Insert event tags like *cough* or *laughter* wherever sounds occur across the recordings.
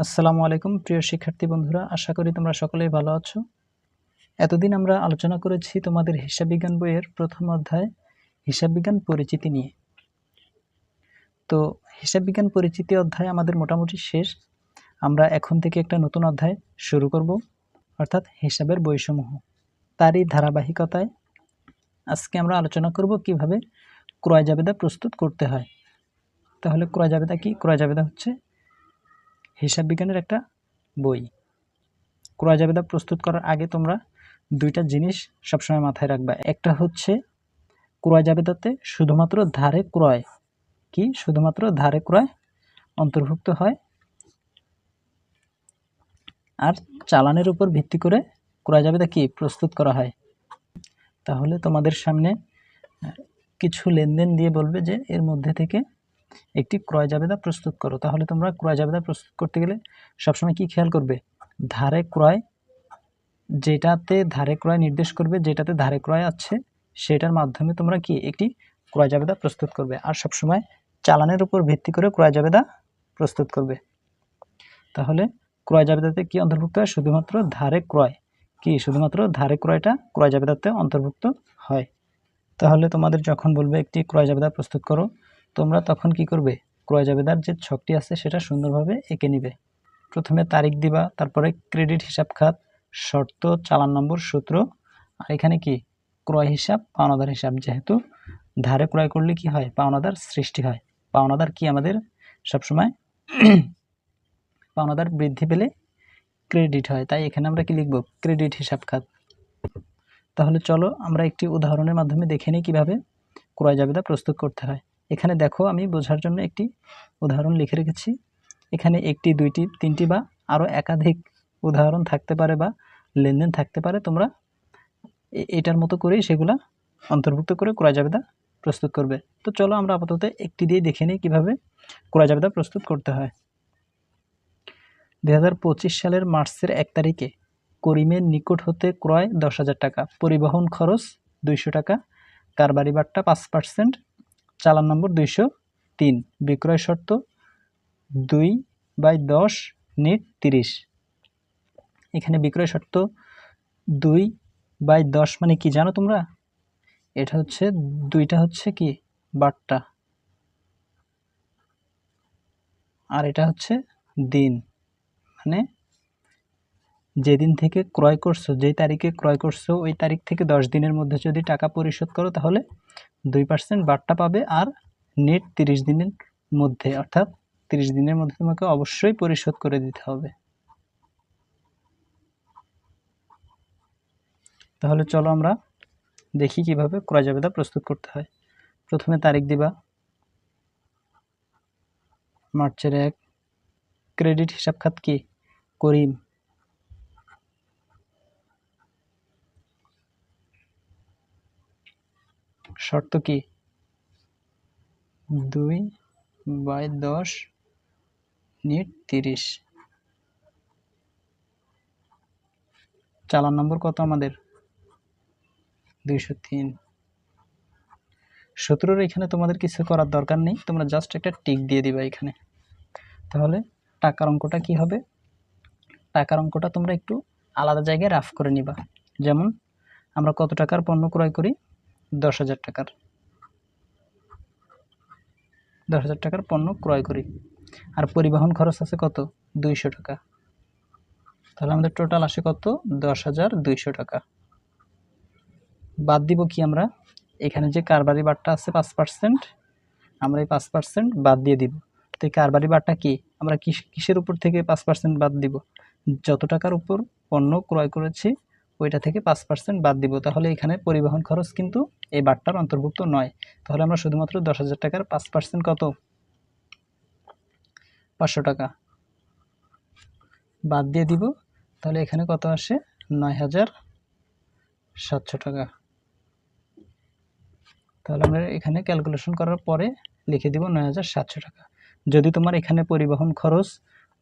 আসসালামু আলাইকুম, প্রিয় শিক্ষার্থী বন্ধুরা। আশা করি তোমরা সকলেই ভালো আছো। এতদিন আমরা আলোচনা করেছি তোমাদের হিসাব বিজ্ঞান বইয়ের প্রথম অধ্যায় হিসাব বিজ্ঞান পরিচিতি নিয়ে। তো হিসাব বিজ্ঞান পরিচিতি অধ্যায় আমাদের মোটামুটি শেষ। আমরা এখন থেকে একটা নতুন অধ্যায় শুরু করব, অর্থাৎ হিসাবের বইসমূহ। তারই ধারাবাহিকতায় আজকে আমরা আলোচনা করব কীভাবে ক্রয় জাবেদা প্রস্তুত করতে হয়। তাহলে ক্রয় জাবেদা কি? ক্রয় জাবেদা হচ্ছে হিসাব বিজ্ঞানের একটা বই। ক্রয় জাবেদা প্রস্তুত করার আগে তোমরা দুইটা জিনিস সবসময় মাথায় রাখবা। একটা হচ্ছে ক্রয় জাবেদাতে শুধুমাত্র ধারে ক্রয় কি? শুধুমাত্র ধারে ক্রয় অন্তর্ভুক্ত হয় আর চালানের উপর ভিত্তি করে ক্রয় জাবেদা কি? প্রস্তুত করা হয়। তাহলে তোমাদের সামনে কিছু লেনদেন দিয়ে বলবে যে এর মধ্যে থেকে একটি ক্রয় জাবেদা প্রস্তুত করো। তাহলে তোমরা ক্রয় জাবেদা প্রস্তুত করতে গেলে সবসময় কি খেয়াল করবে? ধারে ক্রয়, যেটাতে ধারে ক্রয় নির্দেশ করবে, যেটাতে ধারে ক্রয় আছে, সেটার মাধ্যমে তোমরা কি একটি ক্রয় জাবেদা প্রস্তুত করবে। আর সবসময় চালানের উপর ভিত্তি করে ক্রয় জাবেদা প্রস্তুত করবে। তাহলে ক্রয় জাবেদাতে কি অন্তর্ভুক্ত হয়? শুধুমাত্র ধারে ক্রয়। কি? শুধুমাত্র ধারে ক্রয়টা ক্রয় জাবেদাতে অন্তর্ভুক্ত হয়। তাহলে তোমাদের যখন বলবে একটি ক্রয় জাবেদা প্রস্তুত করো তোমরা তখন কি করবে? ক্রয় জাবেদার যে ছকটি আছে সেটা সুন্দরভাবে এঁকে নিবে। প্রথমে তারিখ দিবা, তারপরে ক্রেডিট হিসাব খাত, শর্ত, চালান নম্বর, সূত্র, আর এখানে কি? ক্রয় হিসাব, পাওনাদার হিসাব। যেহেতু ধারে ক্রয় করলে কি হয়? পাওনাদার সৃষ্টি হয়। পাওনাদার কি আমাদের? সবসময় *clears throat* পাওনাদার বৃদ্ধি পেলে ক্রেডিট হয়। তাই এখানে আমরা কি লিখব? ক্রেডিট হিসাব খাত। তাহলে চলো আমরা একটি উদাহরণের মাধ্যমে দেখে নিই কীভাবে ক্রয় জাবেদা প্রস্তুত করতে হয়। এখানে দেখো আমি বোঝার জন্য একটি উদাহরণ লিখে রেখেছি। এখানে একটি, দুইটি, তিনটি বা আরও একাধিক উদাহরণ থাকতে পারে বা লেনদেন থাকতে পারে। তোমরা এটার মতো করেই সেগুলা অন্তর্ভুক্ত করে ক্রয় জাবেদা প্রস্তুত করবে। তো চলো আমরা আপাতত একটি দিয়ে দেখে নিই কীভাবে ক্রয় জাবেদা প্রস্তুত করতে হয়। দু হাজার পঁচিশ সালের মার্চের এক তারিখে করিমের নিকট হতে ক্রয় দশ হাজার টাকা, পরিবহন খরচ দুইশো টাকা, কারবারি বাট্টা পাঁচ পার্সেন্ট চালান নম্বর দুইশো তিন। বিক্রয় শর্ত দুই বাই দশ নিট তিরিশ। এখানে বিক্রয় শর্ত দুই বাই দশ মানে কি জানো তোমরা? এটা হচ্ছে, দুইটা হচ্ছে কি? বাট্টা আর এটা হচ্ছে দিন। মানে যেদিন থেকে ক্রয় করছ, যেই তারিখে ক্রয় করছ, ওই তারিখ থেকে দশ দিনের মধ্যে যদি টাকা পরিশোধ করো, তাহলে দুই পার্সেন্ট বাট্টা পাবে আর নেট তিরিশ দিনের মধ্যে, অর্থাৎ তিরিশ দিনের মধ্যে তোমাকে অবশ্যই পরিশোধ করে দিতে হবে। তাহলে চলো আমরা দেখি কীভাবে ক্রয় জাবেদা প্রস্তুত করতে হয়। প্রথমে তারিখ দিবা। মার্চের এক। ক্রেডিট হিসাব খাত কি? করিম। শর্ত কি? দুই বাই দশ নিট তিরিশ। চালান নম্বর কত আমাদের? দুইশো তিন। সতেরোর এখানে তোমাদের কিছু করার দরকার নেই, তোমরা জাস্ট একটা টিক দিয়ে দিবা এখানে। তাহলে টাকার অঙ্কটা কি হবে? টাকার অঙ্কটা তোমরা একটু আলাদা জায়গায় রাফ করে নিবা। যেমন আমরা কত টাকার পণ্য ক্রয় করি? দশ হাজার টাকার। দশ হাজার টাকার পণ্য ক্রয় করি। আর পরিবহন খরচ আছে কত? দুইশো টাকা। তাহলে আমাদের টোটাল আসে কত? দশ হাজার দুইশো টাকা। বাদ দিব কি আমরা? এখানে যে কারবারি বারটা আছে পাঁচ পার্সেন্ট আমরা এই পাঁচ পার্সেন্ট বাদ দিয়ে দিব। তো এই কারবারি বারটা কি? আমরা কিস, কিসের উপর থেকে পাঁচ পার্সেন্ট বাদ দিব? যত টাকার উপর পণ্য ক্রয় করেছি ওইটা থেকে পাঁচ পার্সেন্ট বাদ দিব। তাহলে এখানে পরিবহন খরচ কিন্তু এই বারটার অন্তর্ভুক্ত নয়। তাহলে আমরা শুধুমাত্র দশ হাজার টাকার পাঁচ পার্সেন্ট কত? পাঁচশো টাকা। বাদ দিয়ে দিব। তাহলে এখানে কত আসে? নয় হাজার সাতশো টাকা। তাহলে আমরা এখানে ক্যালকুলেশন করার পরে লিখে দিব নয় হাজার সাতশো টাকা। যদি তোমার এখানে পরিবহন খরচ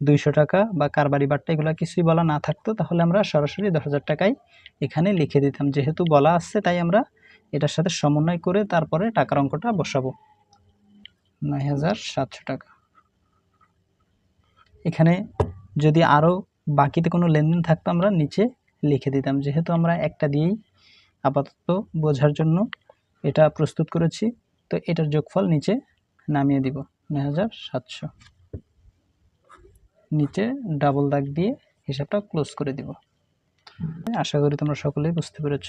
দুইশো টাকা বা কারবারি বাট্টা এগুলো কিছুই বলা না থাকতো, তাহলে আমরা সরাসরি দশ হাজার টাকাই এখানে লিখে দিতাম। যেহেতু বলা আসছে তাই আমরা এটার সাথে সমন্বয় করে তারপরে টাকার অঙ্কটা বসাবো। নয় হাজার সাতশো টাকা। এখানে যদি আরও বাকিতে কোনো লেনদেন থাকতো, আমরা নিচে লিখে দিতাম। যেহেতু আমরা একটা দিয়েই আপাতত বোঝার জন্য এটা প্রস্তুত করেছি, তো এটার যোগফল নিচে নামিয়ে দিব। নয় হাজার সাতশো। নিচে ডাবল দাগ দিয়ে হিসাবটা ক্লোজ করে দিব। আশা করি তোমরা সকলেই বুঝতে পেরেছ।